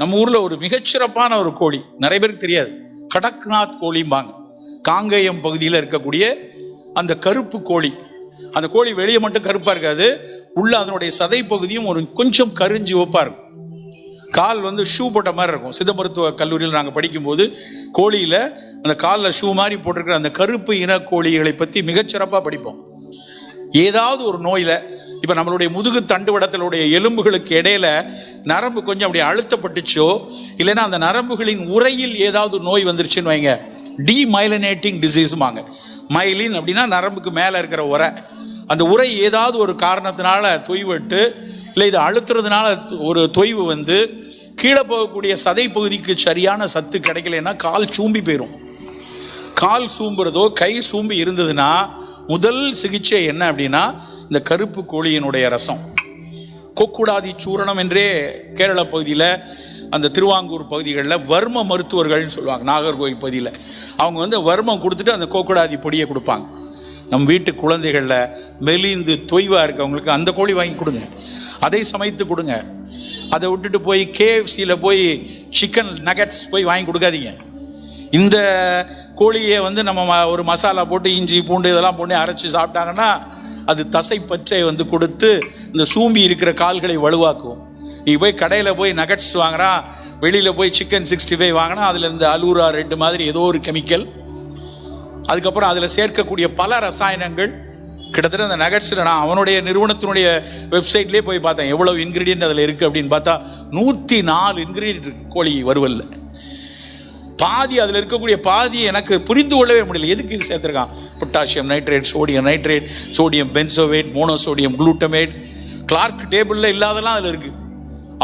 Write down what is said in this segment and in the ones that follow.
நம்ம ஊரில் ஒரு மிகச்சிறப்பான ஒரு கோழி. நிறைய பேருக்கு தெரியாது. கடக்நாத் கோழிம்பாங்க. காங்கேயம் பகுதியில் இருக்கக்கூடிய அந்த கருப்பு கோழி. அந்த கோழி வெளியே மட்டும் கருப்பாக இருக்காது. உள்ள அதனுடைய சதை பகுதியும் ஒரு கொஞ்சம் கரிஞ்சு ஒப்பா இருக்கும். கால் வந்து ஷூ போட்ட மாதிரி இருக்கும். சித்த மருத்துவ கல்லூரியில் நாங்கள் படிக்கும்போது கோழியில் அந்த காலில் ஷூ மாதிரி போட்டிருக்கிற அந்த கருப்பு இன கோழிகளை பற்றி மிகச்சிறப்பாக படிப்போம். ஏதாவது ஒரு நோயில் இப்போ நம்மளுடைய முதுகு தண்டுவடத்திலுடைய எலும்புகளுக்கு இடையில நரம்பு கொஞ்சம் அப்படி அழுத்தப்பட்டுச்சோ இல்லைன்னா அந்த நரம்புகளின் உரையில் ஏதாவது நோய் வந்துருச்சுன்னு வைங்க. டிமைலனேட்டிங் டிசீஸுமாங்க மைலின் அப்படின்னா நரம்புக்கு மேலே இருக்கிற உரை அந்த உரை ஏதாவது ஒரு காரணத்தினால தொய்வட்டு இல்லை இது அழுத்துறதுனால ஒரு தொய்வு வந்து கீழே போகக்கூடிய சதை பகுதிக்கு சரியான சத்து கிடைக்கலன்னா கால் சூம்பி போயிடும் கால் சூம்புறதோ கை சூம்பி இருந்ததுன்னா முதல் சிகிச்சை என்ன அப்படின்னா இந்த கருப்பு கோழியினுடைய ரசம். கொக்குடாதி சூரணம் என்றே கேரள பகுதியில் அந்த திருவாங்கூர் பகுதிகளில் வர்ம மருத்துவர்கள்னு சொல்லுவாங்க நாகர்கோவில் பகுதியில். அவங்க வந்து வர்மம் கொடுத்துட்டு அந்த கோக்குடாதி பொடியை கொடுப்பாங்க. நம் வீட்டு குழந்தைகளில் மெலிந்து தொய்வாக இருக்கவங்களுக்கு அந்த கோழி வாங்கி கொடுங்க. அதை சமைத்து கொடுங்க. அதை விட்டுட்டு போய் கேஎஃப்சியில் போய் சிக்கன் நகட்ஸ் போய் வாங்கி கொடுக்காதீங்க. இந்த கோழியை வந்து நம்ம ம- ஒரு மசாலா போட்டு இஞ்சி பூண்டு இதெல்லாம் போட்டு அரைச்சி சாப்பிட்டாங்கன்னா அது தசை பச்சை வந்து கொடுத்து இந்த சூம்பி இருக்கிற கால்களை வலுவாக்கும். நீ போய் கடையில் போய் நகட்ஸ் வாங்குறான் வெளியில் போய் சிக்கன் சிக்ஸ்டி ஃபைவ் வாங்கினா அதில் இந்த அலூரா ரெட்டு மாதிரி ஏதோ ஒரு கெமிக்கல் அதுக்கப்புறம் அதில் சேர்க்கக்கூடிய பல ரசாயனங்கள். கிட்டத்தட்ட அந்த நகட்ஸில் நான் அவனுடைய நிறுவனத்தினுடைய வெப்சைட்லேயே போய் பார்த்தேன் எவ்வளோ இன்க்ரீடியன்ட் அதில் இருக்குது அப்படின்னு பார்த்தா நூற்றி நாலு இன்க்ரீடியன்ட் கோழி வருவல்ல பாதி அதில் இருக்கக்கூடிய பாதியை எனக்கு புரிந்து கொள்ளவே முடியல. எதுக்கு இது சேர்த்துருக்கான்? Potassium nitrate sodium nitrate sodium benzoate monosodium glutamate clerk டேபிளில் இல்லாதெல்லாம் அதில் இருக்குது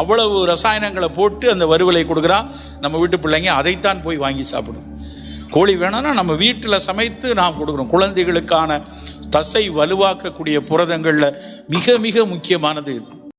அவ்வளவு ரசாயனங்களை போட்டு அந்த வறுவலை கொடுக்குறான் நம்ம வீட்டு பிள்ளைங்க அதைத்தான் போய் வாங்கி சாப்பிடும். கோழி வேணும்னா நம்ம வீட்டில் சமைத்து நாம் கொடுக்குறோம். குழந்தைகளுக்கான தசை வலுவாக்கக்கூடிய புரதங்களில் மிக மிக முக்கியமானது இது.